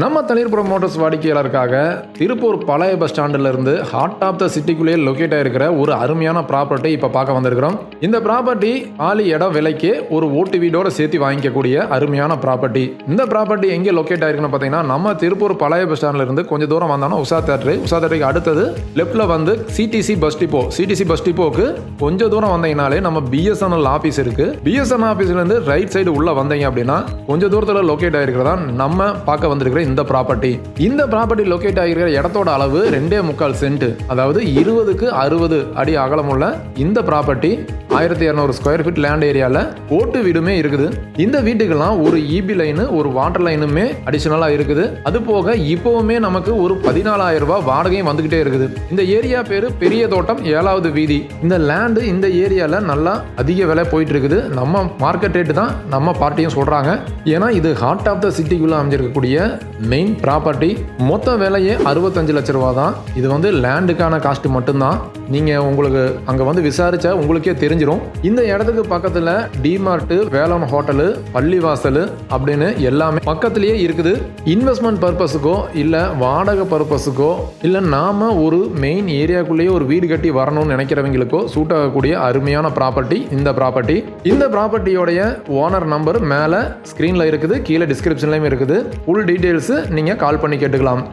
நம்ம தளிர்புரம் மோட்டர்ஸ் வாடிக்கையாளருக்காக திருப்பூர் பழைய பஸ் ஸ்டாண்டுல இருந்து ஹார்ட் ஆஃப் த சிட்டிக்குள்ளேயே லொக்கேட் ஆயிருக்கிற ஒரு அருமையான ப்ராப்பர்ட்டி இப்போ பார்க்க வந்திருக்கிறோம். இந்த ப்ராப்பர்ட்டி ஆலி இடம் விலைக்கு ஒரு ஓட்டு வீடோட சேர்த்து வாங்கிக்கக்கூடிய அருமையான ப்ராப்பர்ட்டி இந்த ப்ராப்பர்ட்டி எங்கே லொக்கேட் ஆயிருக்குன்னு பார்த்தீங்கன்னா நம்ம திருப்பூர் பழைய பஸ் ஸ்டாண்ட்லேருந்து கொஞ்சம் தூரம் வந்தோம்னா உஷா தேட்டரு உஷா தேட்டருக்கு அடுத்தது லெஃப்டில் வந்து CDC bus depot CDC bus டிப்போக்கு கொஞ்சம் தூரம் வந்தீங்கனாலே நம்ம பிஎஸ்என்எல் ஆஃபீஸ் இருக்குது பிஎஸ்என்எல் ஆஃபீஸ்லேருந்து ரைட் சைடு உள்ளே வந்தீங்க அப்படின்னா கொஞ்சம் தூரத்தில் லொக்கேட் ஆயிருக்கிறதா நம்ம பார்க்க வந்திருக்கிற இந்த ப்ராப்பர்ட்டி இந்த ப்ராப்பர்ட்டி லொக்கேட் ஆகிருக்கிற இடத்தோட அளவு ரெண்டே முக்கால் சென்ட் அதாவது இருபதுக்கு அறுபது அடி அகலமுள்ள இந்த ப்ராப்பர்ட்டி ஆயிரத்தி இரநூறு ஸ்கொயர் ஃபீட் லேண்ட் ஏரியாவில் ஓட்டு வீடுமே இருக்குது. இந்த வீட்டுக்கெல்லாம் ஒரு இபி லைனு ஒரு வாட்டர் லைனுமே அடிஷனலாக இருக்குது. அது போக இப்போவுமே நமக்கு ஒரு பதினாலாயிரம் ரூபாய் வாடகையும் வந்துகிட்டே இருக்குது. இந்த ஏரியா பேரு பெரிய தோட்டம் ஏழாவது வீதி. இந்த லேண்டு இந்த ஏரியாவில் நல்லா அதிக விலை போயிட்டு இருக்குது. நம்ம மார்க்கெட் ரேட்டு தான் நம்ம பார்ட்டியும் சொல்கிறாங்க ஏன்னா இது ஹார்ட் ஆஃப் த சிட்டிக்குள்ளே அமைஞ்சிருக்கக்கூடிய மெயின் ப்ராப்பர்ட்டி மொத்த விலையே அறுபத்தஞ்சு லட்ச ரூபா தான் இது வந்து லேண்டுக்கான காஸ்ட் மட்டும்தான். நீங்கள் உங்களுக்கு அங்கே வந்து விசாரிச்சா உங்களுக்கே தெரிஞ்சிடும் இந்த இடத்துக்கு பக்கத்தில் டிமார்ட்டு வேளாண் ஹோட்டலு பள்ளிவாசல் அப்படின்னு எல்லாமே பக்கத்துலேயே இருக்குது. இன்வெஸ்ட்மெண்ட் பர்பஸுக்கோ இல்லை வாடகை பர்பஸுக்கோ இல்லை நாம ஒரு மெயின் ஏரியாக்குள்ளேயே ஒரு வீடு கட்டி வரணும்னு நினைக்கிறவங்களுக்கோ சூட் ஆகக்கூடிய அருமையான ப்ராப்பர்ட்டி இந்த ப்ராப்பர்ட்டி இந்த ப்ராப்பர்ட்டியோடைய ஓனர் நம்பர் மேலே ஸ்க்ரீனில் இருக்குது கீழே டிஸ்கிரிப்ஷன்லேயும் இருக்குது. ஃபுல் டீட்டெயில்ஸ் நீங்கள் கால் பண்ணி கேட்டுக்கலாம்.